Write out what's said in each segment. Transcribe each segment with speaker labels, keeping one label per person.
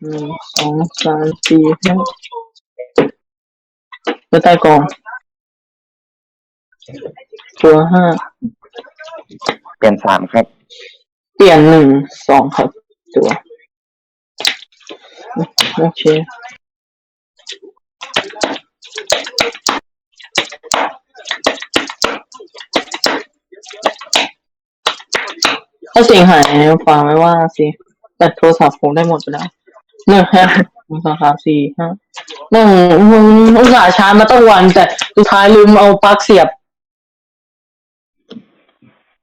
Speaker 1: หนึ่งสองสามสี่ห้าแล้วใต้กอง ตัวห้า
Speaker 2: เปลี่ยนสามครับ
Speaker 1: เปลี่ยนหนึ่งสองครับ ตัว โอเคถ้าเสียงหายฟังไว้ว่าสิแต่โทรศัพท์ผมได้หมดไปแล้ว หนึ่งฮะหนึ่งสองสามสี่ห้าหนึ่งมึงอุตส่าห์ชาร์จมาตั้งวัน แต่สุดท้ายลืมเอาปลั๊กเสียบ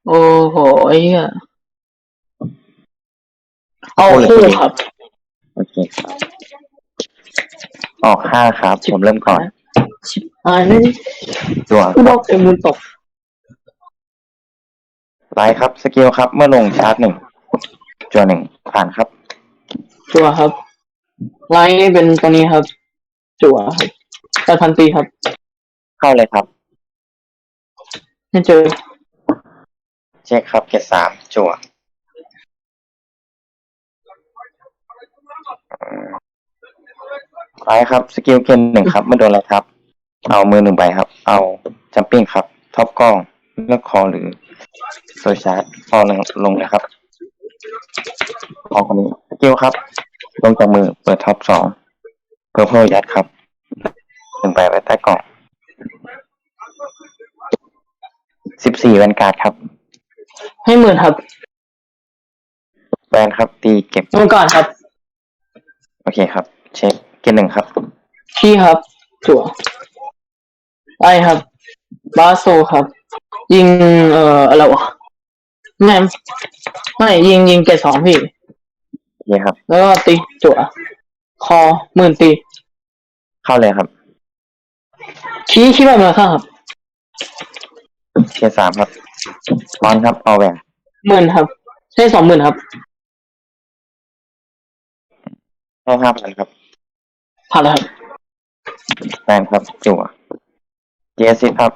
Speaker 1: โอ้โหไอ้เหี้ยเอาคู่ครับ
Speaker 2: โอเคครับ ออกห้าครับ ผมเริ่มก่อน
Speaker 1: ชิบหายเลย
Speaker 2: จั่ว
Speaker 1: กูบอกเต็มมือตก
Speaker 2: ไลท์ครับ สกิลครับ เมื่อลงชาร์จหนึ่งจั่วหนึ่งผ่านครับ
Speaker 1: จัวครับ ไลท์เป็นตัวนี้ครับ จั่วครับแต่พันตีครับ
Speaker 2: เข้าเลยครับ
Speaker 1: ไม่เจอ
Speaker 2: เช็คครับเกรดสามจั่วไลท์ครับสกิลเกนหนึ่งครับเมื่อโดนอะไรครับ เอามือหนึ่งใบครับ เอาจัมปิ้งครับท็อปกล้องเลือกคอหรือโซชาร์จคอลงลงเลยครับคอคนนี้สกิลครับ ลงจากมือเปิดท็อปสองเพอร์เพลยัดครับหนึ่งใบไว้ใต้กล่องสิบสี่แวนการ์ดครับ
Speaker 1: ให้หมื่นครับ
Speaker 2: แวนครับ ตีเก็บ
Speaker 1: เมื่อก่อนครับ
Speaker 2: โอเคครับ เช็คเกนหนึ่งครับ
Speaker 1: ขี้ครับจั่วไอครับ บาโซครับ ยิงเอ่ออะไรวะไม่ไม่ยิงยิงเกตสองพี่
Speaker 2: โอเคครับ
Speaker 1: แล้วก็ตีจั่วคอหมื่นตี
Speaker 2: เข้าเลยครับ
Speaker 1: ขี้ขี้แบบมาข้างครับ
Speaker 2: เกนสามครับมอนครับเอาแหวน
Speaker 1: หมื่นครับ ใช่สองหมื่นครับ
Speaker 2: ให้ห้าพันครับ
Speaker 1: ผ่านแล้วครับ
Speaker 2: แฟนครับจั่วเจสิครับ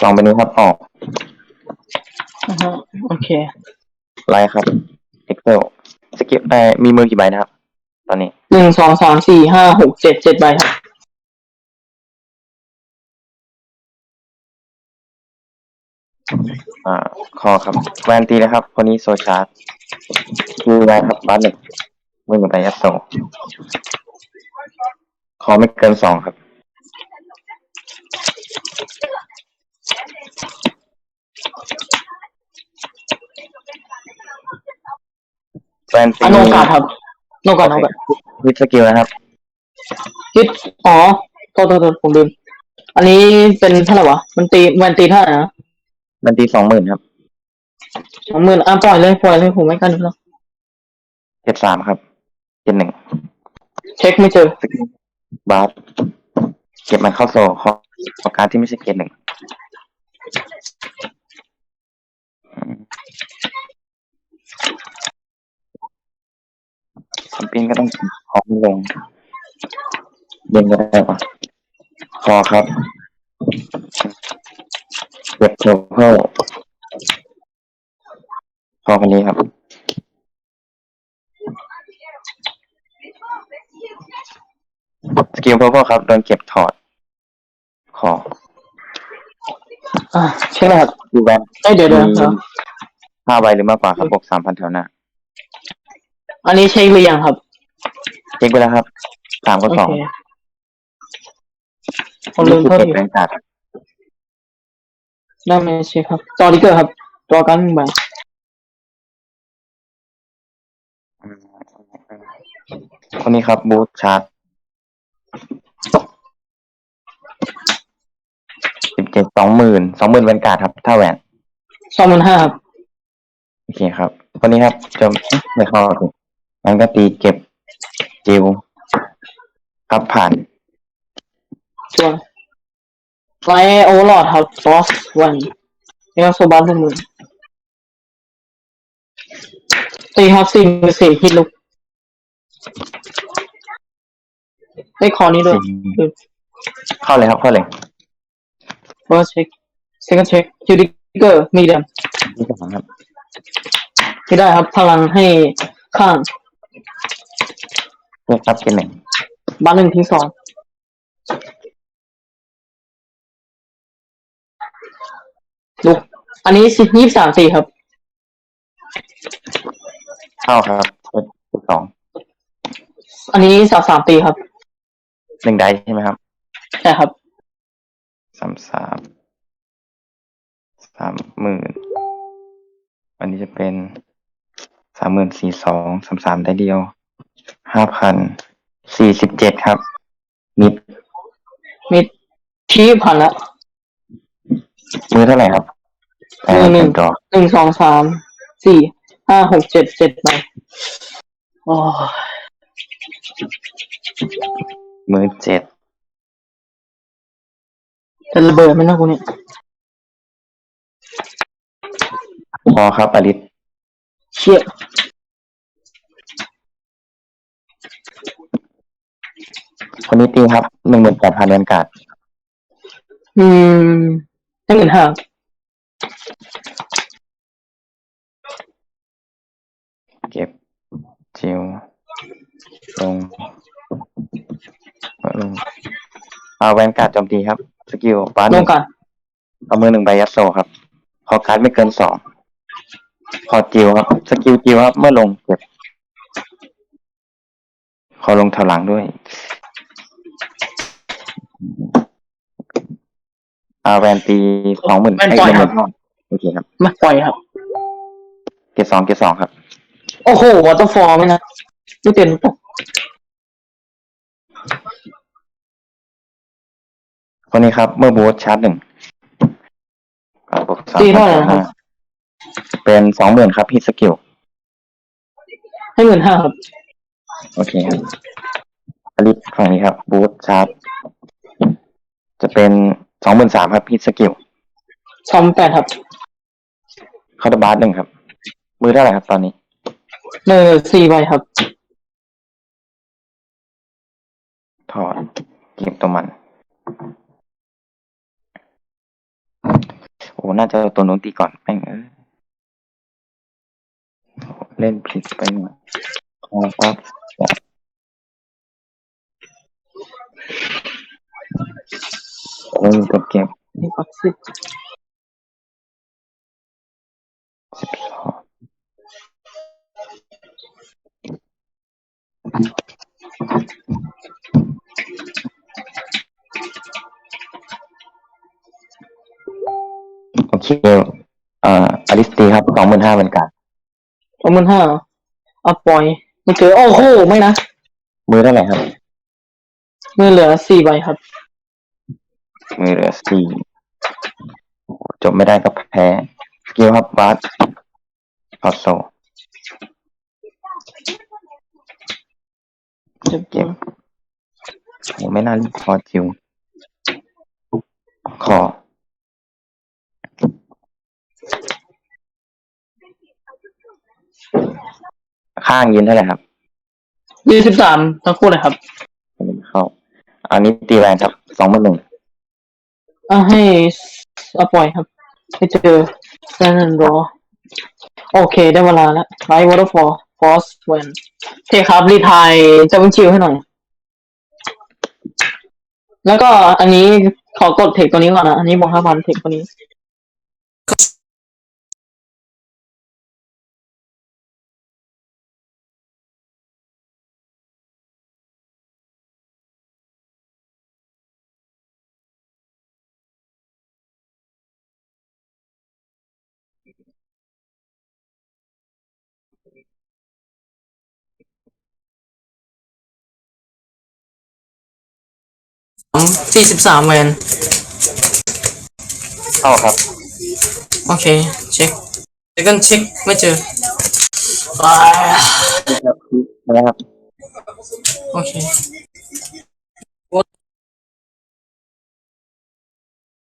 Speaker 2: สองใบนี้ครับออก
Speaker 1: อือฮึโอเค
Speaker 2: ไลท์ครับ Excel สกิปเอ่อมีมือกี่ใบนะครับ ตอนนี้
Speaker 1: หนึ่งสองสามสี่ห้าหกเจ็ดเจ็ดใบครับ
Speaker 2: อ่าคอครับแวนตีนะครับคนนี้โซชาร์จ คือแวนครับบัสหนึ่งมือหนึ่งใบยัดโซคอไม่เกินสองครับแวนตี
Speaker 1: อโนกาสครับโนกาสโนกาส
Speaker 2: วิดสกิลนะครับ
Speaker 1: คิดอ๋อโทษโทษโทษผมลืม อันนี้เป็นเท่าไหร่วะ มันตีมันตีเท่าไหร่นะ
Speaker 2: มันตีสองหมื่นครับ
Speaker 1: สองหมื่นอะปล่อยเลยปล่อยเลยผมไม่กันแล้ว
Speaker 2: เจ็ดสามครับเจ็ดหนึ่ง
Speaker 1: เช็คไม่เจอ
Speaker 2: สกิลบาสเก็บมันเข้าโซขอขอการดที่ไม่ใช่เกตหนึ่งอืมแชมเปี้ยนก็ต้องคอมลงเย็นก็ได้ปะคอครับ เก็บโชเพิ่ค อคนนี้ครับ สกิลเพอร์เพลครับ โดนเก็บถอดคอ
Speaker 1: อะเช็คเลยครับ
Speaker 2: ดูแวน
Speaker 1: เอ้ยเดี๋ยวเดี๋ยว
Speaker 2: มี
Speaker 1: เดี๋ยว
Speaker 2: ห้าใบหรือมากกว่าครับบวกสามพันแถวหน้า
Speaker 1: อันนี้เช็คหรือยังครับ
Speaker 2: เช็คไปแล้วครับสามก็
Speaker 1: โอ
Speaker 2: สอง
Speaker 1: เคผมลืม
Speaker 2: นี่
Speaker 1: โทษ
Speaker 2: คือ
Speaker 1: ที
Speaker 2: เก็บแรงการ์ด
Speaker 1: ได้ไหมเช็คครับ ต่อที่เกิดครับ ตัวกันหนึ่งใบ
Speaker 2: คนนี้ครับบูทชาร์จสิบเจ็ดสองหมื่นสองหมื่นแวนการ์ดครับ ถ้าแหวน
Speaker 1: สองหมื่นห้าครับ
Speaker 2: โอเคครับคนนี้ครับจะไม่เข้าถึงงั้นก็ตีเก็บจิวครับผ่าน
Speaker 1: ส่วนไฟโอเวอร์ลอดครับฟอสวันนี่ก็โซบันทุกมือตีครับสี่มือสี่ฮิตลุก ได้คอนี้ด้วย
Speaker 2: เข้าเลยครับเข้าเลย
Speaker 1: first check second check คิวดิเกอร์มีเดียม
Speaker 2: ที่สองครับ
Speaker 1: ไม่ได้ครับ พลังให้ข้าง
Speaker 2: เลือกครับเกณฑ์หนึ่ง
Speaker 1: บ้านหนึ่งทิ้งสองลุกอันนี้สิยี่สามสี่ครับ
Speaker 2: เข้าครับเลือกสอง
Speaker 1: อันนี้สามสามตีครับ
Speaker 2: หนึ่งไดใช่ไหมครับ
Speaker 1: ใช่ครับ
Speaker 2: สามสามสามหมื่นอันนี้จะเป็นสามหมื่นสี่สองสามสามได้เดียวห้าพันสี่สิบเจ็ดครับ มิด
Speaker 1: มีชี้ผ่านแล้ว
Speaker 2: มือเท่าไหร่ครับ
Speaker 1: มือหนึ่ง
Speaker 2: ต่อ
Speaker 1: หนึ่งสองสามสี่ห้าหกเจ็ดเจ็ดใบโอ้ย
Speaker 2: มือเจ็ด
Speaker 1: จะระเบิดไหมนะกูเนี่ย
Speaker 2: พอครับอลิส
Speaker 1: เชี่ย
Speaker 2: คนนี้ตีครับหนึ่งหมื่นแปดพันเดือนกาด
Speaker 1: อืมให้เงินห้า
Speaker 2: เก็บจิวลง ลงเอาแวนการ์ดโจมตีครับ สกิลบ้านห
Speaker 1: ล
Speaker 2: นึ่
Speaker 1: ง
Speaker 2: ง
Speaker 1: กัน
Speaker 2: เอามือหนึ่งใบยัดโซครับขอการ์ดไม่เกินสองขอจิวครับ สกิลจิวครับ เมื่อลงเก็บขอลงแถวหลังด้วยอาแวนตีสองหมื่น
Speaker 1: แวนปล่อยครับ
Speaker 2: โอเคครับ
Speaker 1: มาปล่อยครับ
Speaker 2: เก็บสองเก็บสองครับ
Speaker 1: โอ้โหวอเตอร์ฟอร์ไหมนะไม่เต็มตก
Speaker 2: คนนี้ครับ เมื่อบูทชาร์จหนึ่งอ่าบวกสาม
Speaker 1: ตีเท่าไหร่นะครับ
Speaker 2: เป็นสองหมื่นครับฮิตสกิล
Speaker 1: ให้เงินห้าครับ
Speaker 2: โอเคครับอลิสฝั่งนี้ครับ บูทชาร์จ จะเป็นสองหมื่นสามครับฮิตสกิล
Speaker 1: สองแปดครับ
Speaker 2: คาร์ดบาร์หนึ่งครับ มือเท่าไหร่ครับตอนนี้
Speaker 1: เนอสี่ใบครับ
Speaker 2: ถอดเก็บตัวมัน โอ้น่าจะตัวนู้นตีก่อนแม่งเออเล่นผิดไปหน่อยครับเล่นกดเก็บ
Speaker 1: นี่ปักสิบ
Speaker 2: สิบสอง โอเคเอ่ออลิสตีครับสองหมื่นห้าเป็นการ
Speaker 1: สองหมื่นห้าเอาปล่อยไม่เจอโอ้โหไม่นะ
Speaker 2: มือเท่าไหร่ครับ
Speaker 1: มือเหลือสี่ใบครับ
Speaker 2: มือเหลือสี่จบไม่ได้ก็แพ้สกิลครับบาสพอโซ
Speaker 1: เจ็บ
Speaker 2: เก็บโหไม่น่ารีบพอจิว ขอ ข้างยืนเท่าไหร่ครับ
Speaker 1: ยี่สิบสามทั้งคู่เลยครับ
Speaker 2: เข้าอันนี้ตีแรงครับสองหมื่นหนึ่ง
Speaker 1: เอาให้เอาปล่อยครับไม่เจอแซนรอโอเค ได้เวลาแล้วไลท์วอเตอร์ฟอร์ฟอสเวนโอเคครับรีไทายจะเป็นชิวให้หน่อย แล้วก็อันนี้ขอกดเทคตัวนี้ก่อนนะ อันนี้บอกห้าพันเทคตัวนี้ สี่สิบสามแวน
Speaker 2: เข้าครับ
Speaker 1: โอเค เช็คเช็คกันเช็คไม่เจออ่า
Speaker 2: นะครับ
Speaker 1: โอเค